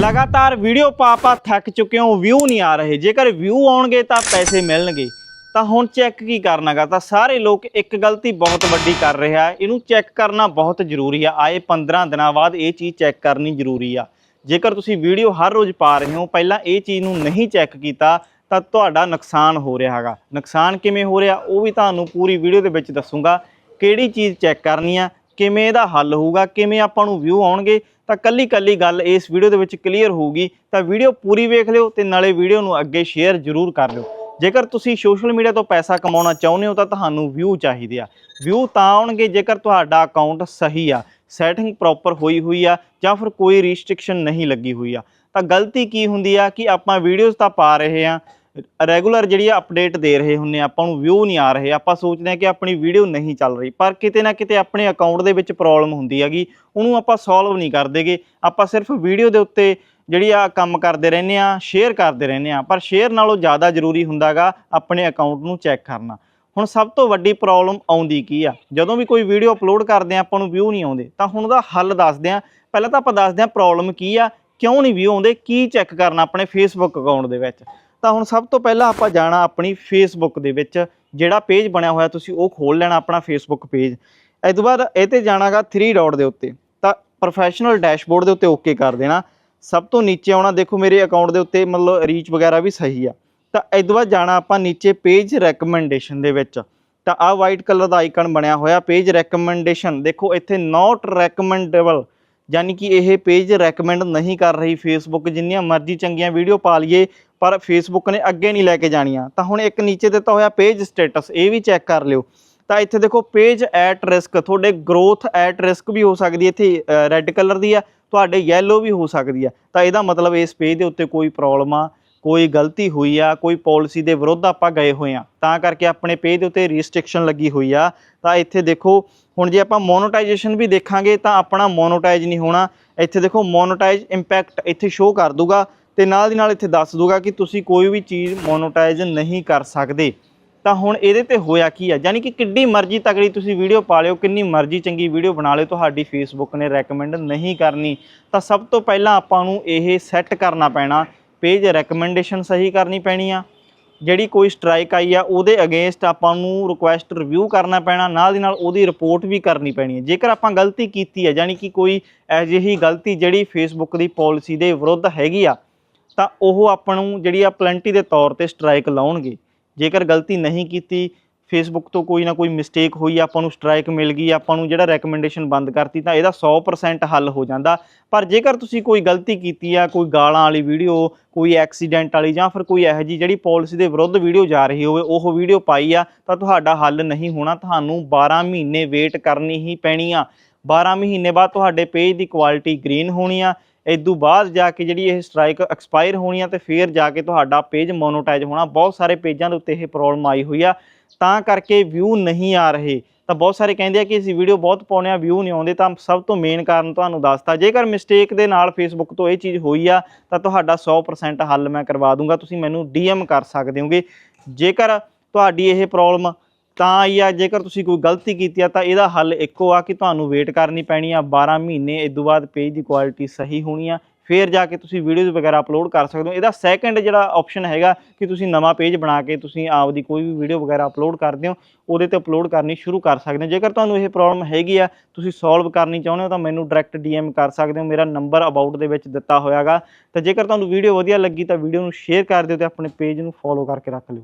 ਲਗਾਤਾਰ ਵੀਡੀਓ ਪਾ ਪਾ ਥੱਕ ਚੁੱਕੇ ਹੋ ਵਿਊ ਨਹੀਂ ਆ ਰਹੇ। ਜੇਕਰ ਵਿਊ ਆਉਣਗੇ ਤਾਂ ਪੈਸੇ ਮਿਲਣਗੇ। ਤਾਂ ਹੁਣ ਚੈੱਕ ਕੀ ਕਰਨਾਗਾ? ਤਾਂ ਸਾਰੇ ਲੋਕ ਇੱਕ ਗਲਤੀ ਬਹੁਤ ਵੱਡੀ ਕਰ ਰਿਹਾ ਹੈ। ਇਹਨੂੰ ਚੈੱਕ ਕਰਨਾ ਬਹੁਤ ਜ਼ਰੂਰੀ ਆ। ਆਏ 15 ਦਿਨਾਂ ਬਾਅਦ ਇਹ ਚੀਜ਼ ਚੈੱਕ ਕਰਨੀ ਜ਼ਰੂਰੀ ਆ। ਜੇਕਰ ਤੁਸੀਂ ਵੀਡੀਓ ਹਰ ਰੋਜ਼ ਪਾ ਰਹੇ ਹੋ, ਪਹਿਲਾਂ ਇਹ ਚੀਜ਼ ਨੂੰ ਨਹੀਂ ਚੈੱਕ ਕੀਤਾ, ਤਾਂ ਤੁਹਾਡਾ ਨੁਕਸਾਨ ਹੋ ਰਿਹਾ ਹੈਗਾ। ਨੁਕਸਾਨ ਕਿਵੇਂ ਹੋ ਰਿਹਾ, ਉਹ ਵੀ ਤੁਹਾਨੂੰ ਪੂਰੀ ਵੀਡੀਓ ਦੇ ਵਿੱਚ ਦੱਸੂਗਾ। ਕਿਹੜੀ ਚੀਜ਼ ਚੈੱਕ ਕਰਨੀ ਆ ਕਿਵੇਂ ਇਹਦਾ ਹੱਲ ਹੋਊਗਾ, ਕਿਵੇਂ ਆਪਾਂ ਨੂੰ ਵਿਊ ਆਉਣਗੇ, ਤਾਂ ਕੱਲੀ ਕੱਲੀ ਗੱਲ ਇਸ ਵੀਡੀਓ ਦੇ ਵਿੱਚ ਕਲੀਅਰ ਹੋਊਗੀ। ਤਾਂ ਵੀਡੀਓ ਪੂਰੀ ਵੇਖ ਲਿਓ ਤੇ ਨਾਲੇ ਵੀਡੀਓ ਨੂੰ ਅੱਗੇ ਸ਼ੇਅਰ ਜ਼ਰੂਰ ਕਰ ਲਿਓ। ਜੇਕਰ ਤੁਸੀਂ ਸੋਸ਼ਲ ਮੀਡੀਆ ਤੋਂ ਪੈਸਾ ਕਮਾਉਣਾ ਚਾਹੁੰਦੇ ਹੋ ਤਾਂ ਤੁਹਾਨੂੰ ਵਿਊ ਚਾਹੀਦੇ ਆ। ਵਿਊ ਤਾਂ ਆਉਣਗੇ ਜੇਕਰ ਤੁਹਾਡਾ ਅਕਾਊਂਟ ਸਹੀ ਆ ਸੈਟਿੰਗ ਪ੍ਰੋਪਰ ਹੋਈ ਹੋਈ ਆ, ਜਾਂ ਫਿਰ ਕੋਈ ਰਿਸਟ੍ਰਿਕਸ਼ਨ ਨਹੀਂ ਲੱਗੀ ਹੋਈ ਆ। ਤਾਂ ਗਲਤੀ ਕੀ ਹੁੰਦੀ ਆ ਕਿ ਆਪਾਂ ਵੀਡੀਓਜ਼ ਤਾਂ ਪਾ ਰਹੇ ਆ ਰੈਗੂਲਰ ਜਿਹੜੀ ਆ ਅਪਡੇਟ ਦੇ ਰਹੇ ਹੁੰਨੇ ਆ, ਆਪਾਂ ਨੂੰ ਵਿਊ ਨਹੀਂ ਆ ਰਹੇ। ਆਪਾਂ ਸੋਚਦੇ ਆ ਕਿ ਆਪਣੀ ਵੀਡੀਓ ਨਹੀਂ ਚੱਲ ਰਹੀ ਪਰ ਕਿਤੇ ਨਾ ਕਿਤੇ ਆਪਣੇ ਅਕਾਊਂਟ ਦੇ ਵਿੱਚ ਪ੍ਰੋਬਲਮ ਹੁੰਦੀ ਹੈਗੀ ਉਹਨੂੰ ਆਪਾਂ ਸੋਲਵ ਨਹੀਂ ਕਰਦੇਗੇ। ਆਪਾਂ ਸਿਰਫ ਵੀਡੀਓ ਦੇ ਉੱਤੇ ਜਿਹੜੀ ਆ ਕੰਮ ਕਰਦੇ ਰਹਿੰਦੇ ਆ ਸ਼ੇਅਰ ਕਰਦੇ ਰਹਿੰਦੇ ਆ ਪਰ ਸ਼ੇਅਰ ਨਾਲੋਂ ਜ਼ਿਆਦਾ ਜ਼ਰੂਰੀ ਹੁੰਦਾਗਾ ਆਪਣੇ ਅਕਾਊਂਟ ਨੂੰ ਚੈੱਕ ਕਰਨਾ। ਹੁਣ ਸਭ ਤੋਂ ਵੱਡੀ ਪ੍ਰੋਬਲਮ ਆਉਂਦੀ ਕੀ ਆ? ਜਦੋਂ ਵੀ ਕੋਈ ਵੀਡੀਓ ਅਪਲੋਡ ਕਰਦੇ ਆ ਆਪਾਂ ਨੂੰ ਵਿਊ ਨਹੀਂ ਆਉਂਦੇ। ਤਾਂ ਹੁਣ ਉਹਦਾ ਹੱਲ ਦੱਸਦੇ ਆ। ਪਹਿਲਾਂ ਤਾਂ ਆਪਾਂ ਦੱਸਦੇ ਆ ਪ੍ਰੋਬਲਮ ਕੀ ਆ ਕਿਉਂ ਨਹੀਂ ਵਿਊ ਆਉਂਦੇ ਕੀ ਚੈੱਕ ਕਰਨਾ ਆਪਣੇ ਫੇਸਬੁੱਕ ਅਕਾਊਂਟ ਦੇ ਵਿੱਚ। ਤਾਂ ਹੁਣ ਸਭ ਤੋਂ ਪਹਿਲਾਂ ਆਪਾਂ ਜਾਣਾ ਆਪਣੀ ਫੇਸਬੁੱਕ ਦੇ ਵਿੱਚ, ਜਿਹੜਾ ਪੇਜ ਬਣਿਆ ਹੋਇਆ ਤੁਸੀਂ ਉਹ ਖੋਲ ਲੈਣਾ ਆਪਣਾ ਫੇਸਬੁੱਕ ਪੇਜ ਇਸ ਤੋਂ ਬਾਅਦ ਇਹ ਤੇ ਜਾਣਾਗਾ 3 ਡਾਟ ਦੇ ਉੱਤੇ। ਤਾਂ ਪ੍ਰੋਫੈਸ਼ਨਲ ਡੈਸ਼ਬੋਰਡ ਦੇ ਉੱਤੇ ਓਕੇ ਕਰ ਦੇਣਾ। ਸਭ ਤੋਂ ਨੀਚੇ ਆਉਣਾ, ਦੇਖੋ ਮੇਰੇ ਅਕਾਊਂਟ ਦੇ ਉੱਤੇ ਮਤਲਬ ਰੀਚ ਵਗੈਰਾ ਵੀ ਸਹੀ ਆ। ਤਾਂ ਇਸ ਤੋਂ ਬਾਅਦ ਜਾਣਾ ਆਪਾਂ ਨੀਚੇ ਪੇਜ ਰეკਮੈਂਡੇਸ਼ਨ ਦੇ ਵਿੱਚ। ਤਾਂ ਆ ਵਾਈਟ ਕਲਰ ਦਾ ਆਈਕਨ ਬਣਿਆ ਹੋਇਆ ਪੇਜ ਰეკਮੈਂਡੇਸ਼ਨ ਦੇਖੋ ਇੱਥੇ ਨਾਟ ਰეკਮੈਂਡੇਬਲ ਯਾਨੀ ਕਿ ਇਹ ਪੇਜ ਰეკਮੈਂਡ ਨਹੀਂ ਕਰ ਰਹੀ ਫੇਸਬੁੱਕ ਜਿੰਨੀਆਂ ਮਰਜ਼ੀ ਚੰਗੀਆਂ ਵੀਡੀਓ ਪਾ ਲਈਏ ਪਰ ਫੇਸਬੁੱਕ ਨੇ ਅੱਗੇ ਨਹੀਂ ਲੈ ਕੇ ਜਾਣੀਆਂ। ਤਾਂ ਹੁਣ ਇੱਕ ਨੀਚੇ ਦਿੱਤਾ ਹੋਇਆ ਪੇਜ ਸਟੇਟਸ ਇਹ ਵੀ ਚੈੱਕ ਕਰ ਲਿਓ। ਤਾਂ ਇੱਥੇ ਦੇਖੋ ਪੇਜ ਐਟ ਰਿਸਕ ਤੁਹਾਡੇ ਗਰੋਥ ਐਟ ਰਿਸਕ ਵੀ ਹੋ ਸਕਦੀ ਹੈ। ਇੱਥੇ ਰੈੱਡ ਕਲਰ ਦੀ ਆ ਤੁਹਾਡੇ ਯੈਲੋ ਵੀ ਹੋ ਸਕਦੀ ਆ ਤਾਂ ਇਹਦਾ ਮਤਲਬ ਇਸ ਪੇਜ ਦੇ ਉੱਤੇ ਕੋਈ ਪ੍ਰੋਬਲਮ ਆ, ਕੋਈ ਗਲਤੀ ਹੋਈ ਆ, ਕੋਈ ਪਾਲਿਸੀ ਦੇ ਵਿਰੁੱਧ ਆਪਾਂ ਗਏ ਹੋਏ ਆ। ਤਾਂ ਕਰਕੇ ਆਪਣੇ ਪੇਜ ਦੇ ਉੱਤੇ ਰਿਸਟ੍ਰਿਕਸ਼ਨ ਲੱਗੀ ਹੋਈ ਆ। ਤਾਂ ਇੱਥੇ ਦੇਖੋ, ਹੁਣ ਜੇ ਆਪਾਂ ਮੋਨੋਟਾਈਜੇਸ਼ਨ ਵੀ ਦੇਖਾਂਗੇ, ਤਾਂ ਆਪਣਾ ਮੋਨੋਟਾਈਜ਼ ਨਹੀਂ ਹੋਣਾ। ਇੱਥੇ ਦੇਖੋ ਮੋਨੋਟਾਈਜ਼ ਇੰਪੈਕਟ ਇੱਥੇ ਸ਼ੋ ਕਰ ਦੂਗਾ। ਤੇ ਨਾਲ ਦੀ ਨਾਲ ਇੱਥੇ ਦੱਸ ਦੂਗਾ ਕਿ ਤੁਸੀਂ ਕੋਈ ਵੀ ਚੀਜ਼ ਮੋਨੋਟਾਈਜ਼ ਨਹੀਂ ਕਰ ਸਕਦੇ। ਤਾਂ ਹੁਣ ਇਹਦੇ ਤੇ ਹੋਇਆ ਕੀ ਆ? ਯਾਨੀ ਕਿ ਕਿੰਨੀ ਮਰਜ਼ੀ ਤਗੜੀ ਤੁਸੀਂ ਵੀਡੀਓ ਪਾ ਲਿਓ, ਕਿੰਨੀ ਮਰਜ਼ੀ ਚੰਗੀ ਵੀਡੀਓ ਬਣਾ ਲਿਓ, ਤੁਹਾਡੀ ਫੇਸਬੁੱਕ ਨੇ ਰეკਮੈਂਡ ਨਹੀਂ ਕਰਨੀ। ਤਾਂ ਸਭ ਤੋਂ ਪਹਿਲਾਂ ਆਪਾਂ ਨੂੰ ਇਹ ਸੈੱਟ ਕਰਨਾ ਪੈਣਾ ਪੇਜ ਰეკਮੈਂਡੇਸ਼ਨ ਸਹੀ ਕਰਨੀ ਪੈਣੀ ਆ। ਜਿਹੜੀ ਕੋਈ ਸਟ੍ਰਾਈਕ ਆਈ ਆ, ਉਹਦੇ ਅਗੇਂਸਟ ਆਪਾਂ ਨੂੰ ਰਿਕੁਐਸਟ ਰਿਵਿਊ ਕਰਨਾ ਪੈਣਾ, ਨਾਲ ਦੀ ਨਾਲ ਉਹਦੀ ਰਿਪੋਰਟ ਵੀ ਕਰਨੀ ਪੈਣੀ ਹੈ ਜੇਕਰ ਆਪਾਂ ਗਲਤੀ ਕੀਤੀ ਹੈ ਯਾਨੀ ਕਿ ਕੋਈ ਅਜਿਹੀ ਗਲਤੀ ਜਿਹੜੀ ਫੇਸਬੁੱਕ ਦੀ ਪਾਲਿਸੀ ਦੇ ਵਿਰੁੱਧ ਹੈਗੀ ਆ ਤਾਂ ਉਹ ਆਪਾਂ ਨੂੰ ਜਿਹੜੀ ਆ ਪਲੈਂਟੀ ਦੇ ਤੌਰ ਤੇ ਸਟ੍ਰਾਈਕ ਲਾਉਣਗੇ। ਜੇਕਰ ਗਲਤੀ ਨਹੀਂ ਕੀਤੀ ਫੇਸਬੁੱਕ ਤੋਂ ਕੋਈ ਨਾ ਕੋਈ ਮਿਸਟੇਕ ਹੋਈ, ਆਪਾਂ ਨੂੰ ਸਟ੍ਰਾਈਕ ਮਿਲ ਗਈ, ਆਪਾਂ ਨੂੰ ਜਿਹੜਾ ਰეკਮੈਂਡੇਸ਼ਨ ਬੰਦ ਕਰਤੀ, ਤਾਂ ਇਹਦਾ 100% ਹੱਲ ਹੋ ਜਾਂਦਾ। ਪਰ ਜੇਕਰ ਤੁਸੀਂ ਕੋਈ ਗਲਤੀ ਕੀਤੀ ਆ, ਕੋਈ ਗਾਲਾਂ ਵਾਲੀ ਵੀਡੀਓ ਕੋਈ ਐਕਸੀਡੈਂਟ ਵਾਲੀ ਜਾਂ ਫਿਰ ਕੋਈ ਇਹੋ ਜਿਹੀ ਜਿਹੜੀ ਪਾਲਿਸੀ ਦੇ ਵਿਰੁੱਧ ਵੀਡੀਓ ਜਾ ਰਹੀ ਹੋਵੇ, ਉਹ ਵੀਡੀਓ ਪਾਈ ਆ, ਤਾਂ ਤੁਹਾਡਾ ਹੱਲ ਨਹੀਂ ਹੋਣਾ। ਤੁਹਾਨੂੰ 12 ਮਹੀਨੇ ਵੇਟ ਕਰਨੀ ਹੀ ਪੈਣੀ ਆ। 12 ਮਹੀਨੇ ਬਾਅਦ ਤੁਹਾਡੇ ਪੇਜ ਦੀ ਕੁਆਲਿਟੀ ਗ੍ਰੀਨ ਹੋਣੀ ਆ। ਤੋਂ ਬਾਅਦ ਜਾ ਕੇ ਜਿਹੜੀ ਇਹ ਸਟ੍ਰਾਈਕ ਐਕਸਪਾਇਰ ਹੋਣੀ ਆ ਤੇ ਫਿਰ ਜਾ ਕੇ ਤੁਹਾਡਾ ਪੇਜ ਮੋਨੋਟਾਈਜ਼ ਹੋਣਾ। ਬਹੁਤ ਸਾਰੇ ਪੇਜਾਂ ਦੇ ਉੱਤੇ ਇਹ ਪ੍ਰੋਬਲਮ ਆਈ ਹੋਈ ਆ। ਤਾਂ ਕਰਕੇ ਵਿਊ ਨਹੀਂ ਆ ਰਹੇ। ਤਾਂ ਬਹੁਤ ਸਾਰੇ ਕਹਿੰਦੇ ਆ ਕਿ ਅਸੀਂ ਵੀਡੀਓ ਬਹੁਤ ਪਾਉਂਦੇ ਆ ਵਿਊ ਨਹੀਂ ਆਉਂਦੇ। ਤਾਂ ਸਭ ਤੋਂ ਮੇਨ ਕਾਰਨ ਤੁਹਾਨੂੰ ਦੱਸਤਾ। ਜੇਕਰ ਮਿਸਟੇਕ ਦੇ ਨਾਲ ਫੇਸਬੁੱਕ ਤੋਂ ਇਹ ਚੀਜ਼ ਹੋਈ ਆ, ਤਾਂ ਤੁਹਾਡਾ 100% ਹੱਲ ਮੈਂ ਕਰਵਾ ਦੂੰਗਾ। ਤੁਸੀਂ ਮੈਨੂੰ ਡੀਐਮ ਕਰ ਸਕਦੇ ਹੋਗੇ। ਜੇਕਰ ਤੁਹਾਡੀ ਇਹ ਪ੍ਰੋਬਲਮ ਤਾਂ ਆਈ ਆ, ਜੇਕਰ ਤੁਸੀਂ ਕੋਈ ਗਲਤੀ ਕੀਤੀ ਆ, ਤਾਂ ਇਹਦਾ ਹੱਲ ਇੱਕੋ ਆ ਕਿ ਤੁਹਾਨੂੰ ਵੇਟ ਕਰਨੀ ਪੈਣੀ ਆ। 12 ਮਹੀਨੇ ਇਸ ਤੋਂ ਬਾਅਦ ਪੇਜ ਦੀ ਕੁਆਲਿਟੀ ਸਹੀ ਹੋਣੀ ਆ। ਫਿਰ ਜਾ ਕੇ ਤੁਸੀਂ ਵੀਡੀਓਜ਼ ਵਗੈਰਾ ਅਪਲੋਡ ਕਰ ਸਕਦੇ ਹੋ। ਇਹਦਾ ਸੈਕੰਡ ਜਿਹੜਾ ਆਪਸ਼ਨ ਹੈਗਾ ਕਿ ਤੁਸੀਂ ਨਵਾਂ ਪੇਜ ਬਣਾ ਕੇ ਤੁਸੀਂ ਆਪਦੀ ਕੋਈ ਵੀ ਵੀਡੀਓ ਵਗੈਰਾ ਅਪਲੋਡ ਕਰਦੇ ਹੋ, ਉਹਦੇ ਤੇ ਅਪਲੋਡ ਕਰਨੀ ਸ਼ੁਰੂ ਕਰ ਸਕਦੇ ਹੋ। ਜੇਕਰ ਤੁਹਾਨੂੰ ਇਹ ਪ੍ਰੋਬਲਮ ਹੈਗੀ ਆ, ਤੁਸੀਂ ਸੋਲਵ ਕਰਨੀ ਚਾਹੁੰਦੇ ਹੋ, ਤਾਂ ਮੈਨੂੰ ਡਾਇਰੈਕਟ ਡੀਐਮ ਕਰ ਸਕਦੇ ਹੋ। ਮੇਰਾ ਨੰਬਰ ਅਬਾਊਟ ਦੇ ਵਿੱਚ ਦਿੱਤਾ ਹੋਇਆਗਾ। ਤਾਂ ਜੇਕਰ ਤੁਹਾਨੂੰ ਵੀਡੀਓ ਵਧੀਆ ਲੱਗੀ, ਤਾਂ ਵੀਡੀਓ ਨੂੰ ਸ਼ੇਅਰ ਕਰ ਦਿਓ ਤੇ ਆਪਣੇ ਪੇਜ ਨੂੰ ਫੋਲੋ ਕਰਕੇ ਰੱਖ ਲਿਓ।